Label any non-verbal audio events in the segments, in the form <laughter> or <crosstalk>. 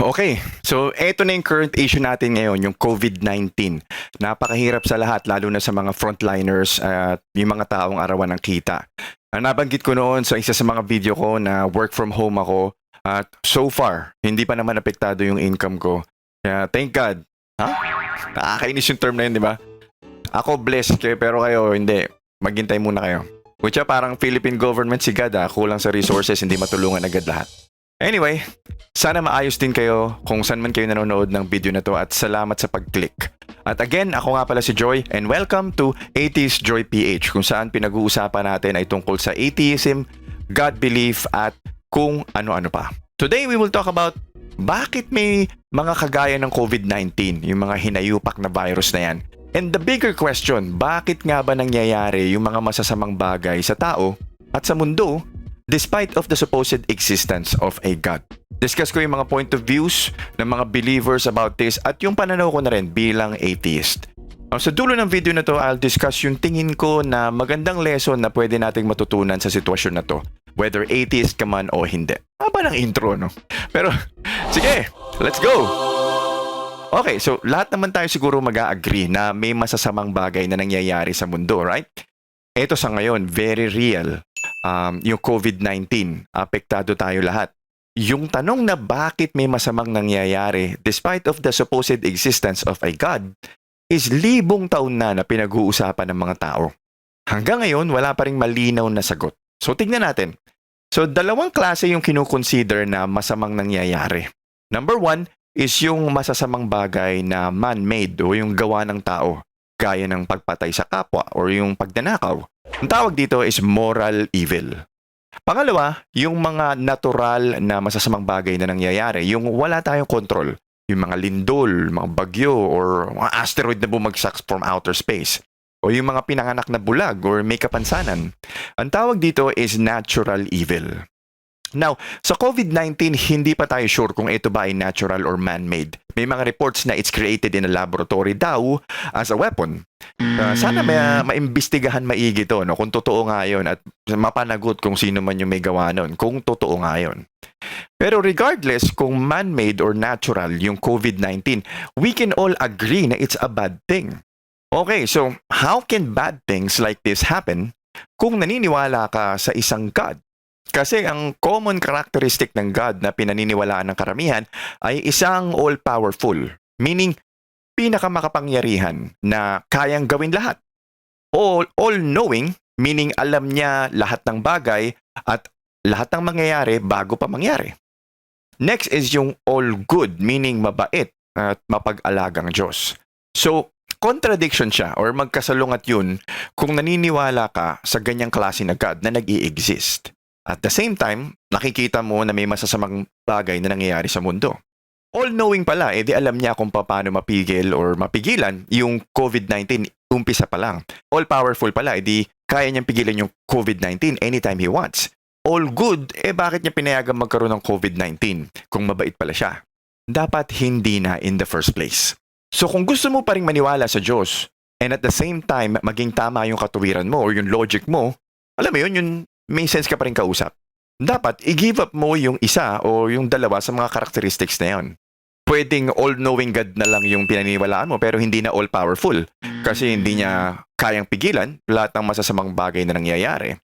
Okay, so eto na yung current issue natin ngayon, yung COVID-19. Napakahirap sa lahat, lalo na sa mga frontliners at yung mga taong arawan ng kita. Ah, nabanggit ko noon sa isa sa mga video ko na work from home ako at so far, hindi pa naman apektado yung income ko. Kaya thank God. Ha? Nakakainis yung term na yun, di ba? Ako blessed kayo, pero kayo hindi. Maghintay muna kayo. Kutya parang Philippine government si God ah, kulang sa resources, hindi matulungan agad lahat. Anyway, sana maayos din kayo kung saan man kayo nanonood ng video na to at salamat sa pag-click. At again, ako nga pala si Joy and welcome to Atheist Joy PH kung saan pinag-uusapan natin ay tungkol sa atheism, God belief at kung ano-ano pa. Today we will talk about bakit may mga kagaya ng COVID-19, yung mga hinayupak na virus na yan. And the bigger question, bakit nga ba nangyayari yung mga masasamang bagay sa tao at sa mundo despite of the supposed existence of a God. Discuss ko yung mga point of views ng mga believers about this at yung pananaw ko na rin bilang atheist. Uh, Sa dulo ng video na to, I'll discuss yung tingin ko na magandang lesson na pwede nating matutunan sa sitwasyon na to. Whether atheist ka man o hindi. Haba ng intro, no? Pero, <laughs> sige, let's go! Okay, so lahat naman tayo siguro mag-agree na may masasamang bagay na nangyayari sa mundo, right? Ito sa ngayon, very real. Um, yung COVID-19, apektado tayo lahat. Yung tanong na bakit may masamang nangyayari despite of the supposed existence of a God is libong taon na na pinag-uusapan ng mga tao. Hanggang ngayon, wala pa ring malinaw na sagot. So tingnan natin. So dalawang klase yung kinukonsider na masamang nangyayari. Number one is yung masasamang bagay na man-made o yung gawa ng tao, gaya ng pagpatay sa kapwa or yung pagnanakaw. Ang tawag dito is moral evil. Pangalawa, yung mga natural na masasamang bagay na nangyayari, yung wala tayong control. Yung mga lindol, mga bagyo, or mga asteroid na bumagsak from outer space. O yung mga pinanganak na bulag or may kapansanan. Ang tawag dito is natural evil. Now, sa COVID-19, hindi pa tayo sure kung ito ba ay natural or man-made. May mga reports na it's created in a laboratory daw as a weapon. Uh, sana ma- maimbestigahan maigi to, no? kung totoo nga yun at mapanagot kung sino man yung may gawa nun, kung totoo nga yun. Pero regardless kung man-made or natural yung COVID-19, we can all agree na it's a bad thing. Okay, so how can bad things like this happen kung naniniwala ka sa isang God? Kasi ang common characteristic ng God na pinaniniwalaan ng karamihan ay isang all-powerful, meaning pinakamakapangyarihan na kayang gawin lahat. All, all-knowing, meaning alam niya lahat ng bagay at lahat ng mangyayari bago pa mangyari. Next is yung all good, meaning mabait at mapag-alagang Diyos. So, contradiction siya or magkasalungat yun kung naniniwala ka sa ganyang klase na God na nag exist At the same time, nakikita mo na may masasamang bagay na nangyayari sa mundo. All-knowing pala, eh di alam niya kung paano mapigil or mapigilan yung COVID-19 umpisa pa lang. All-powerful pala, eh di kaya niyang pigilan yung COVID-19 anytime he wants. All good, eh bakit niya pinayagan magkaroon ng COVID-19 kung mabait pala siya? Dapat hindi na in the first place. So kung gusto mo pa rin maniwala sa Diyos, and at the same time maging tama yung katuwiran mo or yung logic mo, alam mo yun, yung may sense ka pa rin kausap. Dapat i-give up mo yung isa o yung dalawa sa mga characteristics na yon. Pwedeng all-knowing God na lang yung pinaniniwalaan mo pero hindi na all-powerful kasi hindi niya kayang pigilan lahat ng masasamang bagay na nangyayari.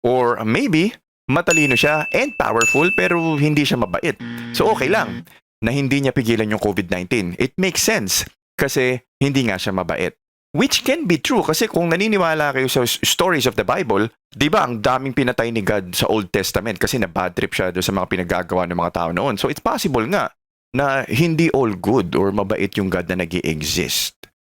Or maybe, matalino siya and powerful pero hindi siya mabait. So okay lang na hindi niya pigilan yung COVID-19. It makes sense kasi hindi nga siya mabait. Which can be true kasi kung naniniwala kayo sa stories of the Bible, 'di ba ang daming pinatay ni God sa Old Testament kasi na bad trip siya sa mga pinagagawa ng mga tao noon. So it's possible nga na hindi all good or mabait yung God na nag exist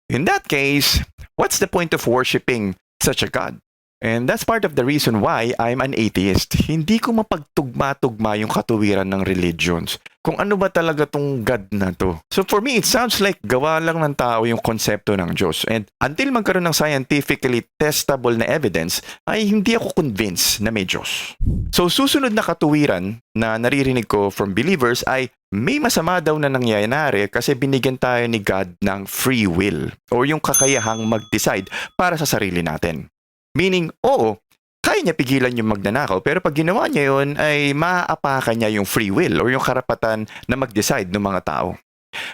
In that case, what's the point of worshiping such a God? And that's part of the reason why I'm an atheist. Hindi ko mapagtugma-tugma yung katuwiran ng religions. Kung ano ba talaga tong God na to. So for me, it sounds like gawa lang ng tao yung konsepto ng Diyos. And until magkaroon ng scientifically testable na evidence, ay hindi ako convinced na may Diyos. So susunod na katuwiran na naririnig ko from believers ay may masama daw na nangyayari kasi binigyan tayo ni God ng free will or yung kakayahang mag-decide para sa sarili natin. Meaning, oo, kaya niya pigilan yung magnanakaw. Pero pag ginawa niya yun, ay maaapakan niya yung free will or yung karapatan na mag-decide ng mga tao.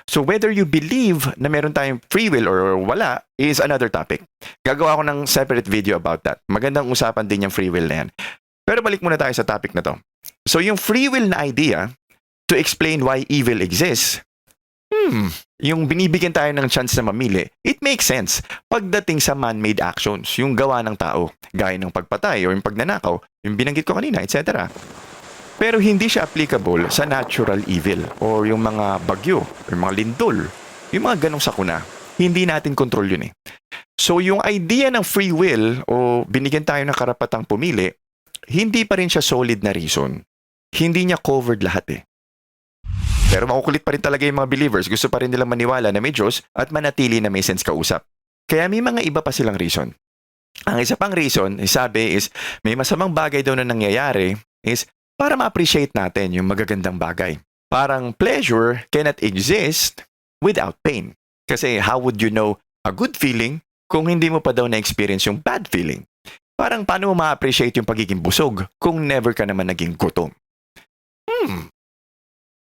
So whether you believe na meron tayong free will or wala is another topic. Gagawa ko ng separate video about that. Magandang usapan din yung free will na yan. Pero balik muna tayo sa topic na to. So yung free will na idea to explain why evil exists, hmm, yung binibigyan tayo ng chance na mamili, it makes sense pagdating sa man-made actions, yung gawa ng tao, gaya ng pagpatay o yung pagnanakaw, yung binanggit ko kanina, etc. Pero hindi siya applicable sa natural evil or yung mga bagyo, yung mga lindol, yung mga ganong sakuna. Hindi natin control yun eh. So yung idea ng free will o binigyan tayo ng karapatang pumili, hindi pa rin siya solid na reason. Hindi niya covered lahat eh. Pero makukulit pa rin talaga yung mga believers. Gusto pa rin nilang maniwala na may Diyos at manatili na may sense kausap. Kaya may mga iba pa silang reason. Ang isa pang reason, eh, sabi is, may masamang bagay daw na nangyayari is para ma-appreciate natin yung magagandang bagay. Parang pleasure cannot exist without pain. Kasi how would you know a good feeling kung hindi mo pa daw na-experience yung bad feeling? Parang paano mo ma-appreciate yung pagiging busog kung never ka naman naging gutom? Hmm.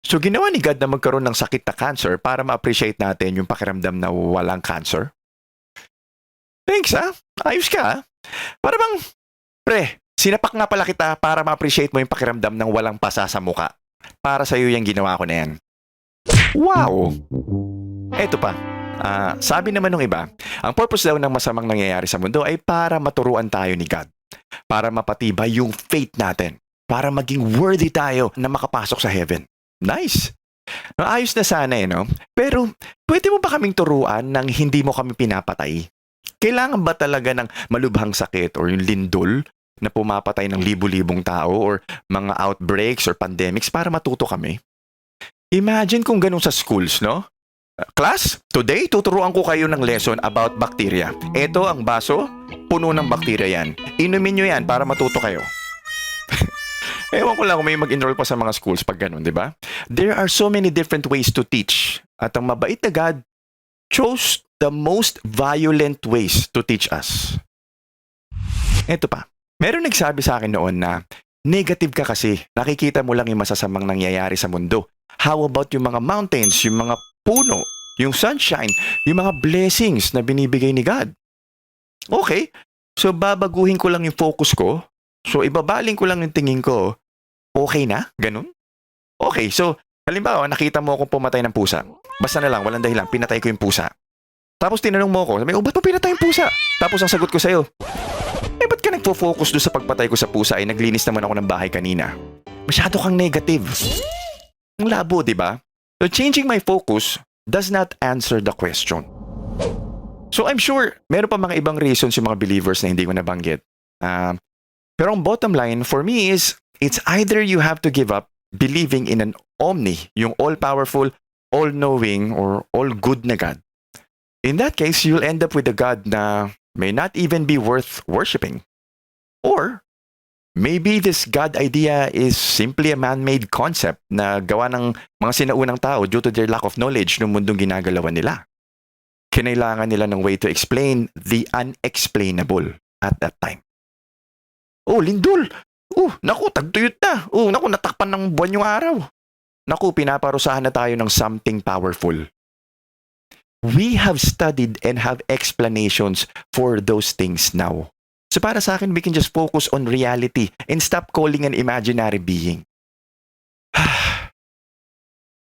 So ginawa ni God na magkaroon ng sakit na cancer para ma-appreciate natin yung pakiramdam na walang cancer? Thanks ah. Ayos ka ah. Para bang, pre, sinapak nga pala kita para ma-appreciate mo yung pakiramdam ng walang pasa sa muka. Para sa'yo yung ginawa ko na yan. Wow! Eto pa. Ah, sabi naman ng iba, ang purpose daw ng masamang nangyayari sa mundo ay para maturuan tayo ni God. Para mapatibay yung faith natin. Para maging worthy tayo na makapasok sa heaven. Nice! No, ayos na sana eh, no? Pero, pwede mo ba kaming turuan nang hindi mo kami pinapatay? Kailangan ba talaga ng malubhang sakit or yung lindol na pumapatay ng libu-libong tao or mga outbreaks or pandemics para matuto kami? Imagine kung ganun sa schools, no? Class, today tuturuan ko kayo ng lesson about bacteria. Ito ang baso, puno ng bacteria yan. Inumin nyo yan para matuto kayo. Ewan ko lang kung may mag-enroll pa sa mga schools pag ganun, di ba? There are so many different ways to teach. At ang mabait na God chose the most violent ways to teach us. Ito pa. Meron nagsabi sa akin noon na negative ka kasi. Nakikita mo lang yung masasamang nangyayari sa mundo. How about yung mga mountains, yung mga puno, yung sunshine, yung mga blessings na binibigay ni God? Okay. So babaguhin ko lang yung focus ko. So ibabaling ko lang yung tingin ko. Okay na? Ganun? Okay, so halimbawa nakita mo akong pumatay ng pusa. Basta na lang, walang dahilan, pinatay ko yung pusa. Tapos tinanong mo ako, sabi, oh, ba't mo pinatay yung pusa? Tapos ang sagot ko sa'yo, eh, ba't ka nagpo-focus doon sa pagpatay ko sa pusa? Eh, naglinis naman ako ng bahay kanina. Masyado kang negative. Ang labo, di ba? So, changing my focus does not answer the question. So, I'm sure, meron pa mga ibang reasons yung mga believers na hindi ko nabanggit. Um, pero ang bottom line for me is, it's either you have to give up believing in an omni, yung all-powerful, all-knowing, or all-good na God. In that case, you'll end up with a God na may not even be worth worshiping. Or, maybe this God idea is simply a man-made concept na gawa ng mga sinaunang tao due to their lack of knowledge ng mundong ginagalawan nila. Kinailangan nila ng way to explain the unexplainable at that time. Oh, lindol! Oh, naku, tagtuyot na! Oh, naku, natakpan ng buwan yung araw. Naku, pinaparusahan na tayo ng something powerful. We have studied and have explanations for those things now. So para sa akin, we can just focus on reality and stop calling an imaginary being. <sighs>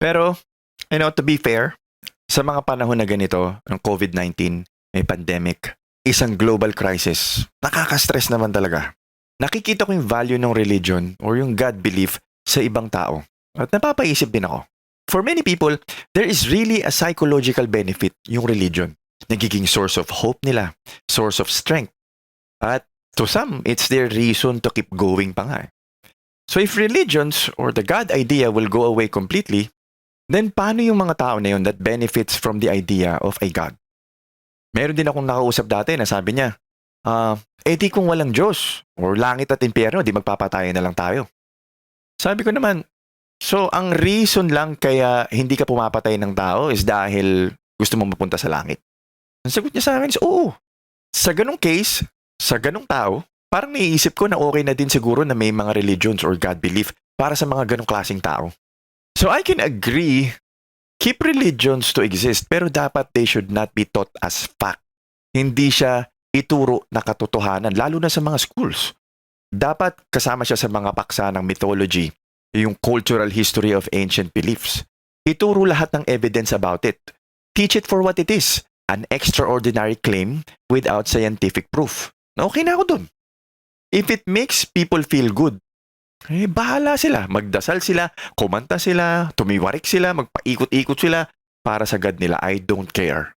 Pero, you know, to be fair, sa mga panahon na ganito, ng COVID-19, may pandemic, isang global crisis, nakaka-stress naman talaga. Nakikita ko yung value ng religion or yung God belief sa ibang tao. At napapaisip din ako. For many people, there is really a psychological benefit yung religion. Nagiging source of hope nila, source of strength. At to some, it's their reason to keep going pa nga. So if religions or the God idea will go away completely, then paano yung mga tao na yun that benefits from the idea of a God? Meron din akong nakausap dati na sabi niya, ah, eh di kung walang Diyos or langit at impyerno, di magpapatayan na lang tayo. Sabi ko naman, so ang reason lang kaya hindi ka pumapatay ng tao is dahil gusto mo mapunta sa langit. Ang sagot niya sa akin is, oo. Sa ganong case, sa ganong tao, Parang naiisip ko na okay na din siguro na may mga religions or God belief para sa mga ganong klaseng tao. So I can agree, keep religions to exist, pero dapat they should not be taught as fact. Hindi siya ituro na katotohanan, lalo na sa mga schools. Dapat kasama siya sa mga paksa ng mythology, yung cultural history of ancient beliefs. Ituro lahat ng evidence about it. Teach it for what it is, an extraordinary claim without scientific proof. Okay na ako dun. If it makes people feel good, eh, bahala sila. Magdasal sila, kumanta sila, tumiwarik sila, magpaikot-ikot sila para sa God nila. I don't care.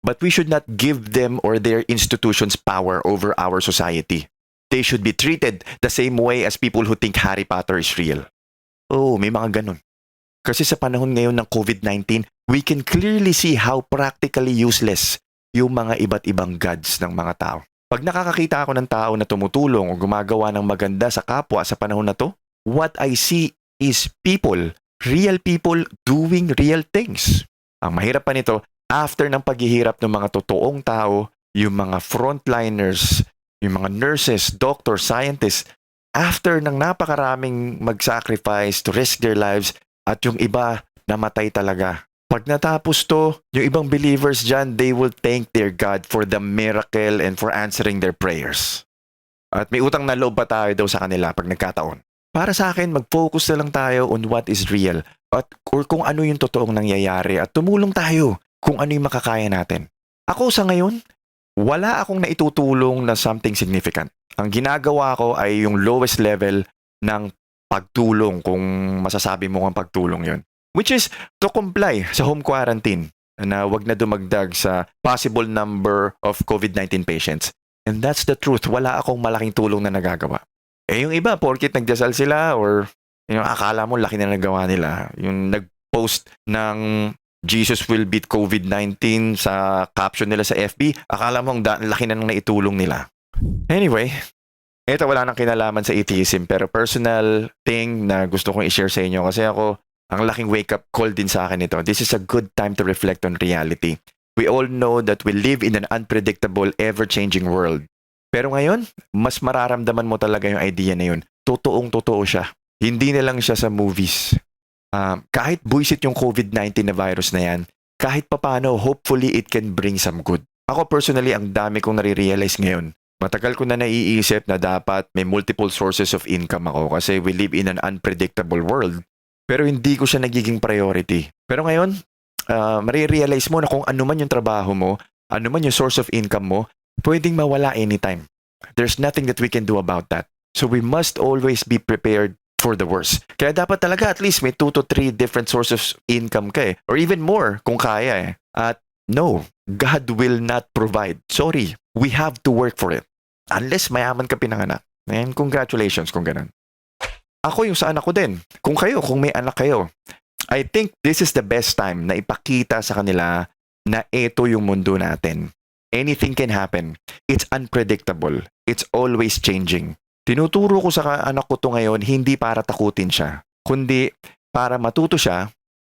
But we should not give them or their institutions power over our society. They should be treated the same way as people who think Harry Potter is real. Oh, may mga ganun. Kasi sa panahon ngayon ng COVID-19, we can clearly see how practically useless yung mga iba't ibang gods ng mga tao. Pag nakakakita ako ng tao na tumutulong o gumagawa ng maganda sa kapwa sa panahon na to, what I see is people, real people doing real things. Ang mahirap pa nito, after ng paghihirap ng mga totoong tao, yung mga frontliners, yung mga nurses, doctors, scientists, after ng napakaraming mag-sacrifice to risk their lives at yung iba namatay talaga. Pag natapos to, yung ibang believers dyan, they will thank their God for the miracle and for answering their prayers. At may utang na loob pa tayo daw sa kanila pag nagkataon. Para sa akin, mag-focus na lang tayo on what is real at or kung ano yung totoong nangyayari at tumulong tayo kung ano yung makakaya natin. Ako sa ngayon, wala akong naitutulong na something significant. Ang ginagawa ko ay yung lowest level ng pagtulong kung masasabi mo ang pagtulong yon which is to comply sa home quarantine na wag na dumagdag sa possible number of COVID-19 patients. And that's the truth. Wala akong malaking tulong na nagagawa. Eh yung iba, porkit nagdasal sila or yung akala mo laki na nagawa nila. Yung nag-post ng Jesus will beat COVID-19 sa caption nila sa FB, akala mo ang laki na nang naitulong nila. Anyway, ito wala nang kinalaman sa atheism pero personal thing na gusto kong i-share sa inyo kasi ako ang laking wake-up call din sa akin ito. This is a good time to reflect on reality. We all know that we live in an unpredictable, ever-changing world. Pero ngayon, mas mararamdaman mo talaga yung idea na yun. Totoong totoo siya. Hindi na lang siya sa movies. Um, kahit buisit yung COVID-19 na virus na yan, kahit papano, hopefully it can bring some good. Ako personally, ang dami kong nare-realize ngayon. Matagal ko na naiisip na dapat may multiple sources of income ako kasi we live in an unpredictable world. Pero hindi ko siya nagiging priority. Pero ngayon, uh, marirealize mo na kung ano man yung trabaho mo, ano man yung source of income mo, pwedeng mawala anytime. There's nothing that we can do about that. So we must always be prepared for the worst. Kaya dapat talaga at least may 2 to 3 different sources of income ka eh. Or even more kung kaya eh. At no, God will not provide. Sorry, we have to work for it. Unless mayaman ka pinanganak. And congratulations kung ganun. Ako yung sa anak ko din. Kung kayo, kung may anak kayo, I think this is the best time na ipakita sa kanila na ito yung mundo natin. Anything can happen. It's unpredictable. It's always changing. Tinuturo ko sa anak ko to ngayon hindi para takutin siya, kundi para matuto siya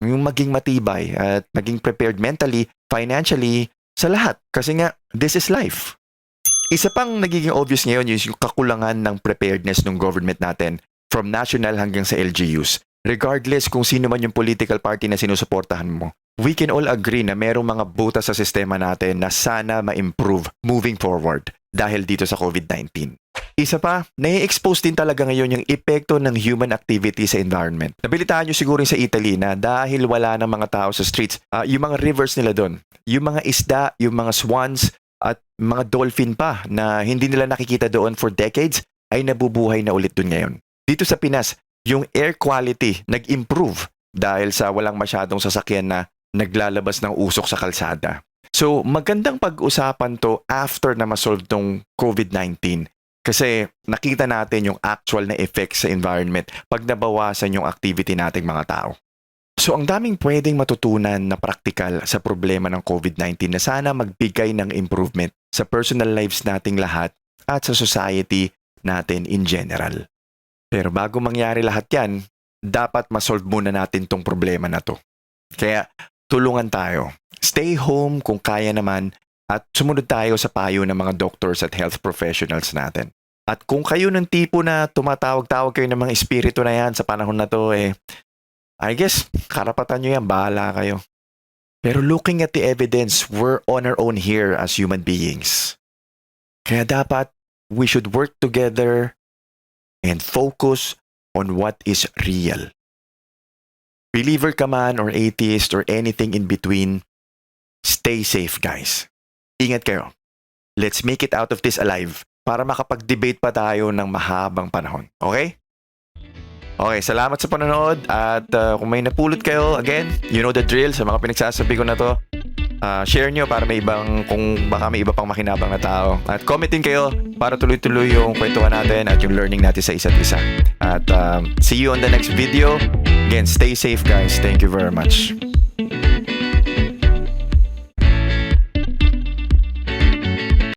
yung maging matibay at maging prepared mentally, financially, sa lahat. Kasi nga, this is life. Isa pang nagiging obvious ngayon yung kakulangan ng preparedness ng government natin from national hanggang sa LGUs. Regardless kung sino man yung political party na sinusuportahan mo. We can all agree na merong mga butas sa sistema natin na sana ma-improve moving forward dahil dito sa COVID-19. Isa pa, nai-expose din talaga ngayon yung epekto ng human activity sa environment. Nabilitaan nyo siguro sa Italy na dahil wala ng mga tao sa streets, ah, yung mga rivers nila doon, yung mga isda, yung mga swans, at mga dolphin pa na hindi nila nakikita doon for decades, ay nabubuhay na ulit doon ngayon. Dito sa Pinas, yung air quality nag-improve dahil sa walang masyadong sasakyan na naglalabas ng usok sa kalsada. So, magandang pag-usapan to after na masolve tong COVID-19 kasi nakita natin yung actual na effects sa environment pag nabawasan yung activity nating mga tao. So ang daming pwedeng matutunan na praktikal sa problema ng COVID-19 na sana magbigay ng improvement sa personal lives nating lahat at sa society natin in general. Pero bago mangyari lahat yan, dapat masolve muna natin tong problema na to. Kaya tulungan tayo. Stay home kung kaya naman at sumunod tayo sa payo ng mga doctors at health professionals natin. At kung kayo ng tipo na tumatawag-tawag kayo ng mga espiritu na yan sa panahon na to, eh, I guess, karapatan nyo yan, bahala kayo. Pero looking at the evidence, we're on our own here as human beings. Kaya dapat, we should work together and focus on what is real. Believer ka man or atheist or anything in between, stay safe guys. Ingat kayo. Let's make it out of this alive para makapag-debate pa tayo ng mahabang panahon. Okay? Okay, salamat sa panonood at uh, kung may napulot kayo, again, you know the drill sa mga pinagsasabi ko na to. Uh, share nyo para may ibang, kung baka may iba pang makinabang na tao. At comment din kayo para tuloy-tuloy yung kwentuhan natin at yung learning natin sa isa't isa. At um, see you on the next video. Again, stay safe guys. Thank you very much.